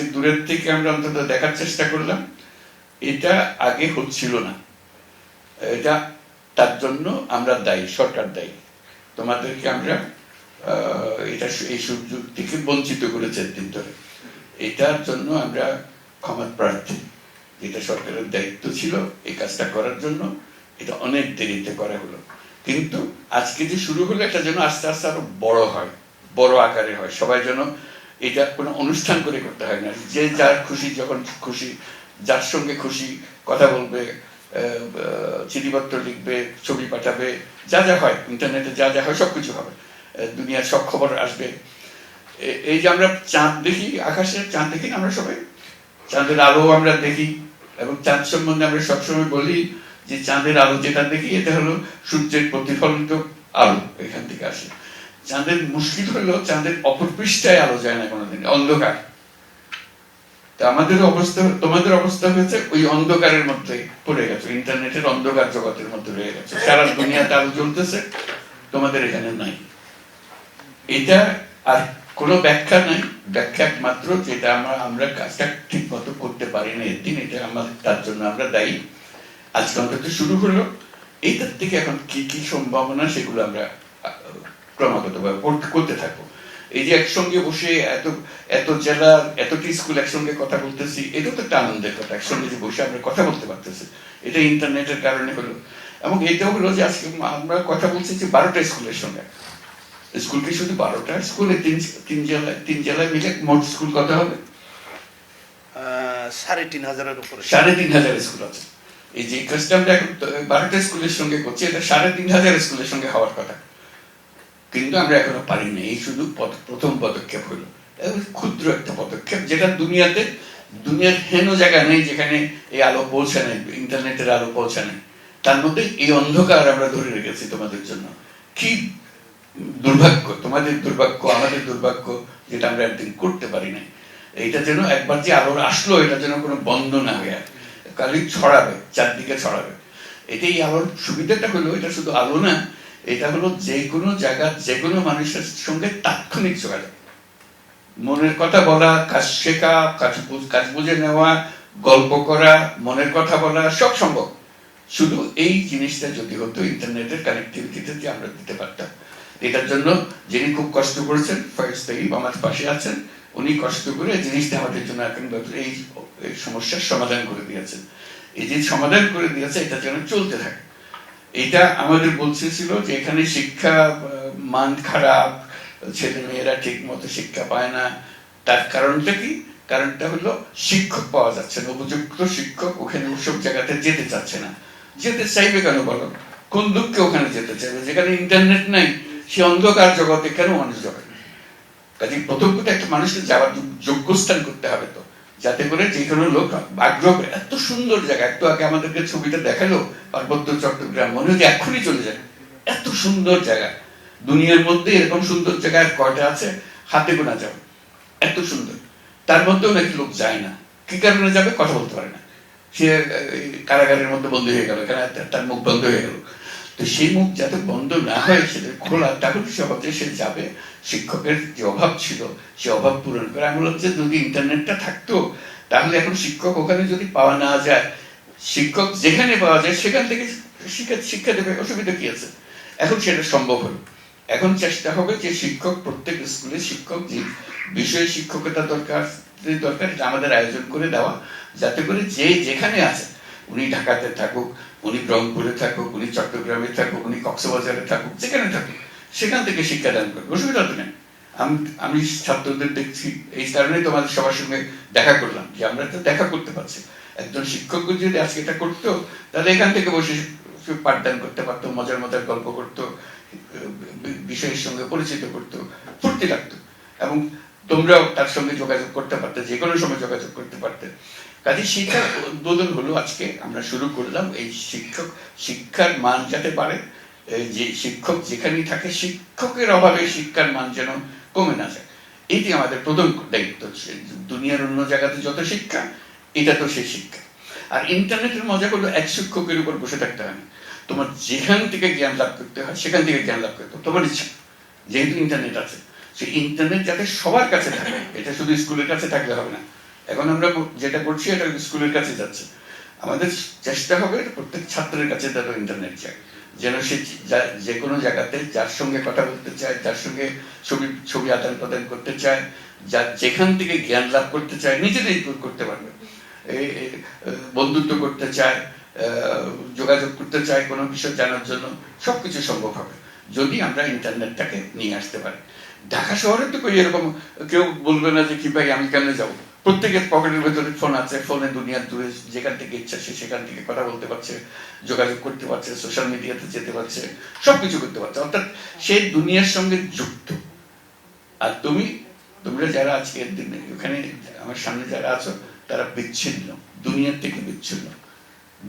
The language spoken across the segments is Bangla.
আজকে দূরের থেকে আমরা অন্তত দেখার চেষ্টা করলাম, এটা আগে হচ্ছিল না। এটা তার জন্য আমরা দায়ী, সরকার দায়ী। তোমাদেরকে আমরা এটা এই সুযোগ থেকে বঞ্চিত করেছে দিন ধরে। এটার জন্য আমরা ক্ষমা প্রার্থী। যেটা সরকারের দায়িত্ব ছিল এই কাজটা করার জন্য। এটা অনেক দেরিতে করা হলো। কিন্তু আজকে যে শুরু হলো, এটা যেন আস্তে আস্তে আরও বড় হয়, বড় আকারে হয়। সবাই যেন এটা কোনো অনুষ্ঠান করে করতে হয় না। যে যার খুশি যখন খুশি, যার সঙ্গে খুশি কথা বলবে চিঠিপত্র লিখবে, ছবি পাঠাবে, যা যা হয়, ইন্টারনেটে যা যা হয় সব কিছু হবে। দুনিয়ার সব খবর আসবে। এই যে আমরা চাঁদ দেখি, আকাশের চাঁদ দেখি না আমরা সবাই? চাঁদের আলো আমরা দেখি এবং চাঁদ সম্বন্ধে আমরা সবসময় বলি যে চাঁদের আলো যেটা দেখি, এটা হলো সূর্যের প্রতিফলিত আলো এখান থেকে আসে। চাঁদের মুশকিল হলো চাঁদের অপর পৃষ্ঠায় আলো যায় না কোনোদিন, অন্ধকার। তা আমাদের অবস্থা, তোমাদের অবস্থা হয়েছে ওই অন্ধকারের মধ্যে পড়ে গেছে, ইন্টারনেটের অন্ধকার জগতের মধ্যে রয়ে গেছে। সারা দুনিয়াতে আলো জ্বলতেছে, তোমাদের এখানে নাই। এটা আর কোনো ব্যাখ্যা নাই, ব্যাখ্যা একমাত্র যেটা আমরা আমরা কাজটা ঠিক মতো করতে পারি না এদিন, এটা আমাদের তার জন্য আমরা দায়ী। আজকে অন্তত শুরু হলো, এইটার থেকে এখন কি কি সম্ভাবনা সেগুলো আমরা আহ, ক্রমাগত ভাবে করতে- থাকব। এই যে একসঙ্গে বসে এত এত জেলা এতটি স্কুল একসঙ্গে কথা বলতেছি এটা তো একটা আনন্দের কথা একসঙ্গে যে বসে আমরা কথা বলতে পারতেছি। এটা ইন্টারনেটের কারণে হলো। এবং এটাও হলো যে আজকে আমরা কথা বলছি যে বারোটা স্কুলের সঙ্গে। স্কুল কি শুধু বারোটা স্কুলে তিন তিন জেলায় তিন জেলায় মিলে মোট স্কুল কথা হবে? সাড়ে তিন হাজারের উপরে। সাড়ে তিন হাজার স্কুল আছে। এই যে কাজটা আমরা এখন বারোটা স্কুলের সঙ্গে করছি এটা সাড়ে তিন হাজার স্কুলের সঙ্গে হওয়ার কথা। কিন্তু আমরা এখনও পারিনি। এই শুধু প্রথম পদক্ষেপ হলো। ক্ষুদ্র একটা পদক্ষেপ, যেটা দুনিয়াতে দুনিয়ার হেন জায়গা নেই যেখানে এই আলো পৌঁছানে ইন্টারনেটের আলো পৌঁছানে তার মধ্যে এই অন্ধকার আমরা ধরে রেখেছি তোমাদের জন্য। কি দুর্ভাগ্য, তোমাদের দুর্ভাগ্য, আমাদের দুর্ভাগ্য, যেটা আমরা একদিন করতে পারি না এইটা যেন একবার যে আলোর আসলো, এটা যেন কোনো বন্ধ না হয়ে কালি ছড়াবে, চারদিকে ছড়াবে। এটাই আলোর সুবিধাটা হলো, এটা শুধু আলো না এটা হলো যে কোনো জায়গা, যে কোনো মানুষের সঙ্গে তাৎক্ষণিক যোগাযোগ। মনের কথা বলা, কাজ শেখা, কাজ কাজ বুঝে নেওয়া, গল্প করা, মনের কথা বলা, সব সম্ভব। শুধু এই জিনিসটা যদি হতো, ইন্টারনেটের কানেক্টিভিটিতে যে আমরা দিতে পারতাম। এটার জন্য যিনি খুব কষ্ট করেছেন, ফয়েজ তাইব আমার পাশে আছেন, উনি কষ্ট করে জিনিসটা আমাদের জন্য এখন এই সমস্যার সমাধান করে দিয়েছেন। এই যে সমাধান করে দিয়েছে এটা যেন চলতে থাকে। এটা আমাদের বলতেছিল যে এখানে শিক্ষা মান খারাপ, ছেলে মেয়েরা ঠিক মতো শিক্ষা পায় না। তার কারণটা কি? কারণটা হলো শিক্ষক পাওয়া যাচ্ছে না, উপযুক্ত শিক্ষক ওখানে ওসব জায়গাতে যেতে চাচ্ছে না। যেতে চাইবে কেন বলো? কোন দুঃখে ওখানে যেতে চাইবে? যেখানে ইন্টারনেট নাই, সে অন্ধকার জগতে কেন মানুষ যাবে? কাজে প্রথম কথা, একটা মানুষকে যাওয়ার যোগ্য স্থান করতে হবে তো। যাতে করে যে কোনো লোক আগ্রহ এত সুন্দর জায়গা। একটু আগে আমাদেরকে ছবিটা দেখাল পার্বত্য চট্টগ্রাম মনে যে এক্ষুনি চলে যায়। এত সুন্দর জায়গা। দুনিয়ার মধ্যে এরকম সুন্দর জায়গা কয়টা আছে? হাতে গোনা যাবে। এত সুন্দর। তার মধ্যেও নাকি লোক যায় না। কি কারণে যাবে? কথা বলতে পারে না। সে কারাগারের মধ্যে বন্ধ হয়ে গেল। তার- মুখ বন্ধ হয়ে গেল। তো সেই মুখ যাতে বন্ধ না হয়, সেটা খোলা তাহলে সহজে সে যাবে। শিক্ষকের যে অভাব ছিল, সে অভাব পূরণ করে। আমি বললাম যে যদি ইন্টারনেটটা থাকতো, তাহলে এখন শিক্ষক ওখানে যদি পাওয়া না যায় শিক্ষক যেখানে পাওয়া যায় সেখান থেকে শিক্ষা শিক্ষা দেবে, অসুবিধা কি আছে? এখন সেটা সম্ভব হলো এখন চেষ্টা হবে যে শিক্ষক, প্রত্যেক স্কুলে শিক্ষক যে বিষয়ে শিক্ষকতা দরকার দরকার আমাদের আয়োজন করে দেওয়া, যাতে করে যে যেখানে আছে, উনি ঢাকাতে থাকুক, উনি রংপুরে থাকুক, উনি চট্টগ্রামে থাকুক, উনি কক্সবাজারে থাকুক, যেখানে থাকুক, সেখান থেকে শিক্ষাদান করবে। অসুবিধা তো নেই। আমি আমি ছাত্রদের দেখছি, এই কারণে তোমাদের সবার সঙ্গে দেখা করলাম, যে আমরা তো দেখা করতে পারছি। একজন শিক্ষক যদি আজকে এটা করতো, তাহলে এখান থেকে বসে পাঠদান করতে পারতো, মজার মজার গল্প করতো, বিষয়ের সঙ্গে পরিচিত করতো, ফুর্তি লাগতো। এবং তোমরাও তার সঙ্গে যোগাযোগ করতে পারতে, যে কোনো সময় যোগাযোগ করতে পারতে। কাজে শিক্ষার উদ্বোধন হলো আজকে। আমরা শুরু করলাম এই শিক্ষক, শিক্ষার মান যাতে পারে যে শিক্ষক যেখানেই থাকে, শিক্ষকের অভাবে শিক্ষার মান যেন কমে না যায়। এটি আমাদের প্রথম দায়িত্ব। দুনিয়ার অন্য জায়গাতে যত শিক্ষা এটা তো সেই শিক্ষা। আর ইন্টারনেটের মজা হলো এক শিক্ষকের উপর বসে থাকতে হয় তোমার যেখান থেকে জ্ঞান লাভ করতে হয়, সেখান থেকে জ্ঞান লাভ করতে তোমার ইচ্ছা, যেহেতু ইন্টারনেট আছে। সেই ইন্টারনেট যাতে সবার কাছে থাকে, এটা শুধু স্কুলের কাছে থাকলে হবে না। এখন আমরা যেটা করছি, এটা স্কুলের কাছে যাচ্ছে। আমাদের চেষ্টা হবে প্রত্যেক ছাত্রের কাছে যেন ইন্টারনেট যায়। যেন সে যা- কোনো জায়গাতে যার সঙ্গে কথা বলতে চায়, যার সঙ্গে ছবি ছবি আদান প্রদান করতে চায় যা যেখান থেকে জ্ঞান লাভ করতে চায়, নিজেরাই করতে পারবে। বন্ধুত্ব করতে চায় যোগাযোগ করতে চায় কোনো বিষয় জানার জন্য, সবকিছু সম্ভব হবে, যদি আমরা ইন্টারনেটটাকে নিয়ে আসতে পারি। ঢাকা শহরে তো কই এরকম কেউ বলবে না যে, কি ভাই, আমি কেমনে যাব? প্রত্যেকের পকেটের ভেতরে ফোন আছে, ফোনে দুনিয়ার দূরে যেখান থেকে ইচ্ছা সে সেখান থেকে কথা বলতে পারছে, যোগাযোগ করতে পারছে সোশ্যাল মিডিয়াতে যেতে পারছে, সবকিছু করতে পারছে। অর্থাৎ সেই দুনিয়ার সঙ্গে যুক্ত। আর তুমি, তোমরা যারা আজকের দিনে ওখানে আমার সামনে যারা আছো তারা বিচ্ছিন্ন, দুনিয়ার থেকে বিচ্ছিন্ন।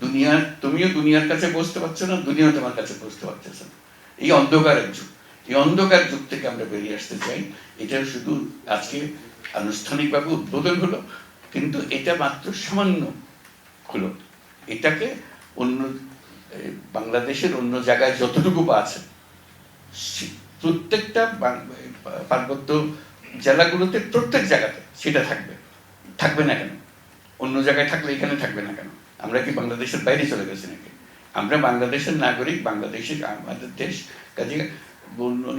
দুনিয়া, তুমিও দুনিয়ার কাছে বসতে পারছ না, দুনিয়াও তোমার কাছে বসতে পারতেছে না। এই অন্ধকারের যুগ। এই অন্ধকার যুগ থেকে আমরা বেরিয়ে আসতে চাই। এটা শুধু আজকে আনুষ্ঠানিকভাবে উদ্বোধন হলো, কিন্তু এটা মাত্র সামান্য হলো। এটাকে অন্য বাংলাদেশের অন্য জায়গায় যতটুকু আছে প্রত্যেকটা পার্বত্য জেলাগুলোতে প্রত্যেক জায়গাতে সেটা থাকবে। থাকবে না কেন? অন্য জায়গায় থাকলে এখানে থাকবে না কেন? আমরা কি বাংলাদেশের বাইরে চলে গেছি নাকি? আমরা বাংলাদেশের নাগরিক, বাংলাদেশের আমাদের দেশ, কাজে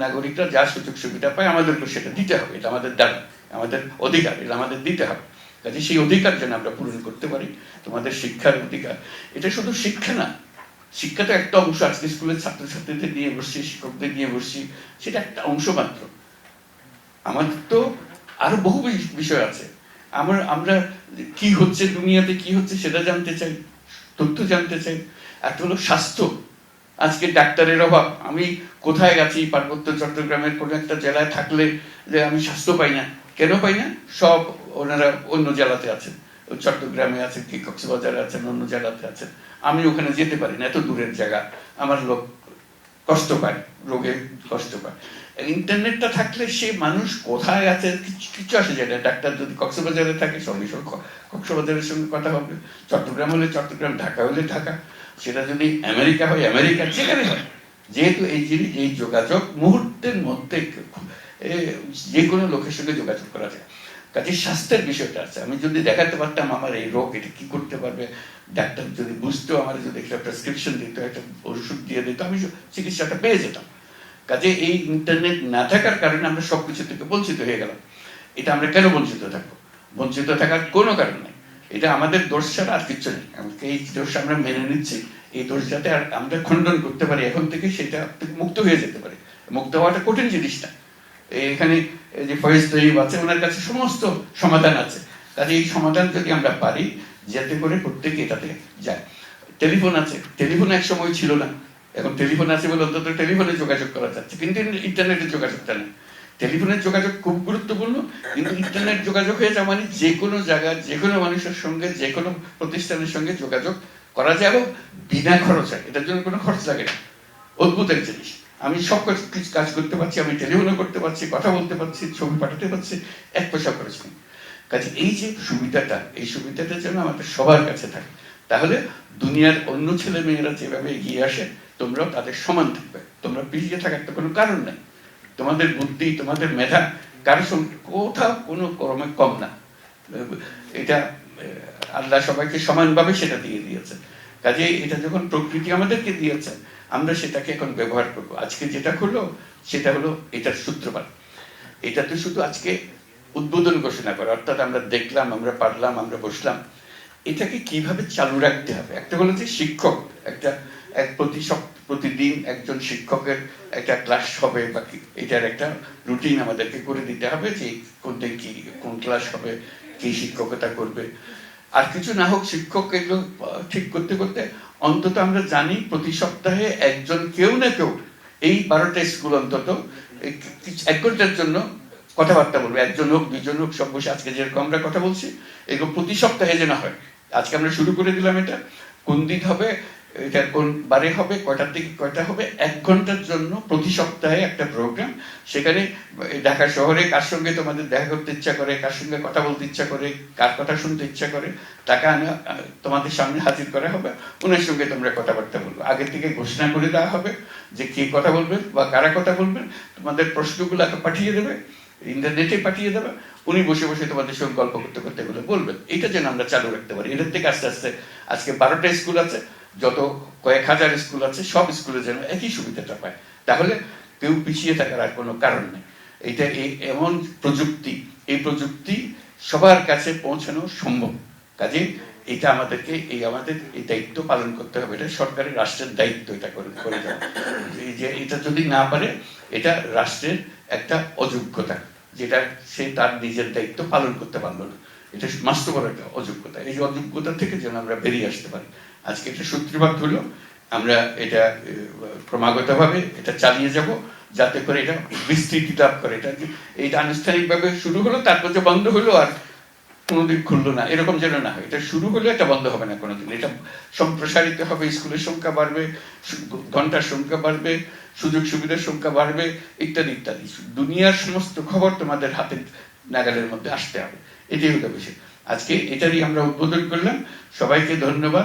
নাগরিকরা যা সুযোগ সুবিধা পায় আমাদেরকে সেটা দিতে হবে। এটা আমাদের দাবি, আমাদের অধিকার, এটা আমাদের দিতে হবে। কাজে সেই অধিকার যেন আমরা পূরণ করতে পারি, তোমাদের শিক্ষার অধিকার। এটা শুধু শিক্ষা না, শিক্ষা তো একটা অংশ আজকে স্কুলের ছাত্রছাত্রীদের নিয়ে বসছি, শিক্ষকদের নিয়ে বসছি, সেটা একটা অংশ মাত্র। আমাদের তো আরও বহু বিষয় আছে। আমার, আমরা কি হচ্ছে দুনিয়াতে, কি হচ্ছে সেটা জানতে চাই, তথ্য জানতে চাই। একটা হলো স্বাস্থ্য। আজকে ডাক্তারের অভাব। আমি কোথায় গেছি পার্বত্য চট্টগ্রামের কোনো একটা জেলায় থাকলে যে আমি স্বাস্থ্য পাই না। কেন পাই না? সব ওনারা অন্য জেলাতে আছেন। চট্টগ্রামে আছে কি কক্সবাজারে আছেন, অন্য জেলাতে আছেন। আমি ওখানে যেতে পারি না, এত দূরের জায়গা। আমার লোক কষ্ট পায়, রোগে কষ্ট পায়। ইন্টারনেটটা থাকলে সে মানুষ কোথায় আছে কিছু আসে যায় ডাক্তার যদি কক্সবাজারে থাকে, সঙ্গে সঙ্গে কক্সবাজারের সঙ্গে কথা হবে। চট্টগ্রাম হলে চট্টগ্রাম, ঢাকা হলে ঢাকা। সেটা যদি আমেরিকা হয়, আমেরিকা যেখানে হয়। যেহেতু এই জিনিস, এই যোগাযোগ মুহূর্তের মধ্যে যে কোনো লোকের সঙ্গে যোগাযোগ করা যায়। কাজে স্বাস্থ্যের বিষয়টা আছে। আমি যদি দেখাতে পারতাম আমার এই রোগ, এটা কি করতে পারবে? ডাক্তার যদি বুঝতো, আমার যদি একটা প্রেসক্রিপশন দিত, একটা ওষুধ দিয়ে দিত, আমি চিকিৎসাটা পেয়ে যেতাম। কাজে এই ইন্টারনেট না থাকার কারণে আমরা সবকিছু থেকে বঞ্চিত হয়ে গেলাম। এটা আমরা কেন বঞ্চিত থাকব? বঞ্চিত থাকার কোনো কারণ নেই। এটা আমাদের দোষ ছাড়া আর কিছু নেই। আমাকে এই দোষ আমরা মেনে নিচ্ছি। এই দোষ যাতে আর আমরা খণ্ডন করতে পারি, এখন থেকে সেটা থেকে মুক্ত হয়ে যেতে পারে। মুক্ত হওয়াটা কঠিন জিনিস না এখানে যে ফয়েজ তৈব আছে, ওনার কাছে সমস্ত সমাধান আছে। কাজে এই সমাধান যদি আমরা পারি, যাতে করে প্রত্যেকে এটাতে যায়। টেলিফোন আছে। টেলিফোন এক সময় ছিল না। এখন টেলিফোন আছে বলে অন্তত টেলিফোনে যোগাযোগ করা যাচ্ছে। কিন্তু ইন্টারনেটে যোগাযোগটা নেই। টেলিফোনের যোগাযোগ খুব গুরুত্বপূর্ণ, কিন্তু ইন্টারনেট যোগাযোগ হয়ে যাওয়া মানে যে কোনো জায়গায়, যে কোনো মানুষের সঙ্গে, যে কোনো প্রতিষ্ঠানের সঙ্গে যোগাযোগ করা যায় এবং বিনা খরচে। এটার জন্য কোনো খরচ লাগে না। অদ্ভুত এক জিনিস। আমি সব কিছু কাজ করতে পারছি, আমি টেলিফোনও করতে পারছি, কথা বলতে পারছি, ছবি পাঠাতে পারছি, এক পয়সা খরচ নেই। কাজে এই যে সুবিধাটা, এই সুবিধাটা যেন আমাদের সবার কাছে থাকে, তাহলে দুনিয়ার অন্য ছেলে মেয়েরা যেভাবে এগিয়ে আসে তোমরাও তাদের সমান থাকবে। তোমরা পিছিয়ে থাকার তো কোনো কারণ নেই। তোমাদের বুদ্ধি, তোমাদের মেধা কারোর সঙ্গে কোথাও কোনো কর্মে কম না। এটা আল্লাহ সবাইকে সমানভাবে সেটা দিয়ে দিয়েছে। কাজে এটা যখন প্রকৃতি আমাদেরকে দিয়েছে, আমরা সেটাকে এখন ব্যবহার করব। আজকে যেটা হলো, সেটা হলো এটার সূত্রপাত। এটা তো শুধু আজকে উদ্বোধন ঘোষণা করে, অর্থাৎ আমরা দেখলাম, আমরা পারলাম, আমরা বসলাম। এটাকে কীভাবে চালু রাখতে হবে? একটা হলো যে শিক্ষক, একটা, এক প্রতি প্রতিদিন একজন শিক্ষকের একটা ক্লাস হবে বা এটার একটা রুটিন আমাদেরকে করে দিতে হবে যে কোনটা কি, কোন ক্লাস হবে, কি শিক্ষকতা করবে। আর কিছু না হোক শিক্ষক এগুলো ঠিক করতে করতে অন্তত আমরা জানি প্রতি সপ্তাহে একজন কেউ না কেউ এই বারোটা স্কুল অন্তত এক ঘণ্টার জন্য কথাবার্তা বলবে। একজন হোক দুজন হোক, সব বসে আজকে যেরকম আমরা কথা বলছি, এগুলো প্রতি সপ্তাহে যেন হয়। আজকে আমরা শুরু করে দিলাম এটা। কোন দিন হবে এটা কোন বারে হবে, কয়টার থেকে কয়টা হবে, এক ঘণ্টার জন্য প্রতি সপ্তাহে একটা প্রোগ্রাম সেখানে ঢাকা শহরে কার সঙ্গে তোমাদের দেখা করতে ইচ্ছা করে, কার সঙ্গে কথা বলতে ইচ্ছা করে, কার কথা শুনতে ইচ্ছা করে আনা, তোমাদের সামনে হাজির করা হবে, ওনার সঙ্গে তোমরা কথাবার্তা বলবে। আগে থেকে ঘোষণা করে দেওয়া হবে যে কে কথা বলবেন বা কারা কথা বলবেন তোমাদের প্রশ্নগুলো পাঠিয়ে দেবে, ইন্টারনেটে পাঠিয়ে দেবে, উনি বসে বসে তোমাদের সঙ্গে গল্প করতে করতে এগুলো বলবেন। এটা যেন আমরা চালু রাখতে পারি। এটার থেকে আস্তে আস্তে আজকে বারোটা স্কুল আছে যত কয়েক হাজার স্কুল আছে, সব স্কুলে যেন একই সুবিধাটা পায়। তাহলে কেউ পিছিয়ে থাকার আর কোনো কারণ নেই। এটা এমন প্রযুক্তি, এই প্রযুক্তি সবার কাছে পৌঁছানো সম্ভব। কাজে এটা আমাদেরকে, এই আমাদের এই দায়িত্ব পালন করতে হবে। এটা সরকারের রাষ্ট্রের দায়িত্ব এটা করে করে দেওয়া। যে এটা যদি না পারে, এটা রাষ্ট্রের একটা অযোগ্যতা, যেটা সে তার নিজের দায়িত্ব পালন করতে পারল না। এটা মাস্ত বড় একটা অযোগ্যতা। এই অযোগ্যতা থেকে যেন আমরা বেরিয়ে আসতে পারি। আজকে এটা সূত্রপাত হলো আমরা এটা ক্রমাগতভাবে এটা চালিয়ে যাব যাতে করে এটা বিস্তৃতি লাভ করে। এটা এইটা আনুষ্ঠানিকভাবে শুরু হলো, তারপর যে বন্ধ হলো আর কোনোদিন খুললো না। এরকম যেন না হয়। এটা শুরু হলে এটা বন্ধ হবে না কোনোদিন। এটা সম্প্রসারিত হবে, স্কুলের সংখ্যা বাড়বে ঘণ্টার সংখ্যা বাড়বে, সুযোগ সুবিধার সংখ্যা বাড়বে, ইত্যাদি ইত্যাদি। দুনিয়ার সমস্ত খবর তোমাদের হাতের নাগালের মধ্যে আসতে হবে। এটাই হলো বিষয়। আজকে এটারই আমরা উদ্বোধন করলাম। সবাইকে ধন্যবাদ।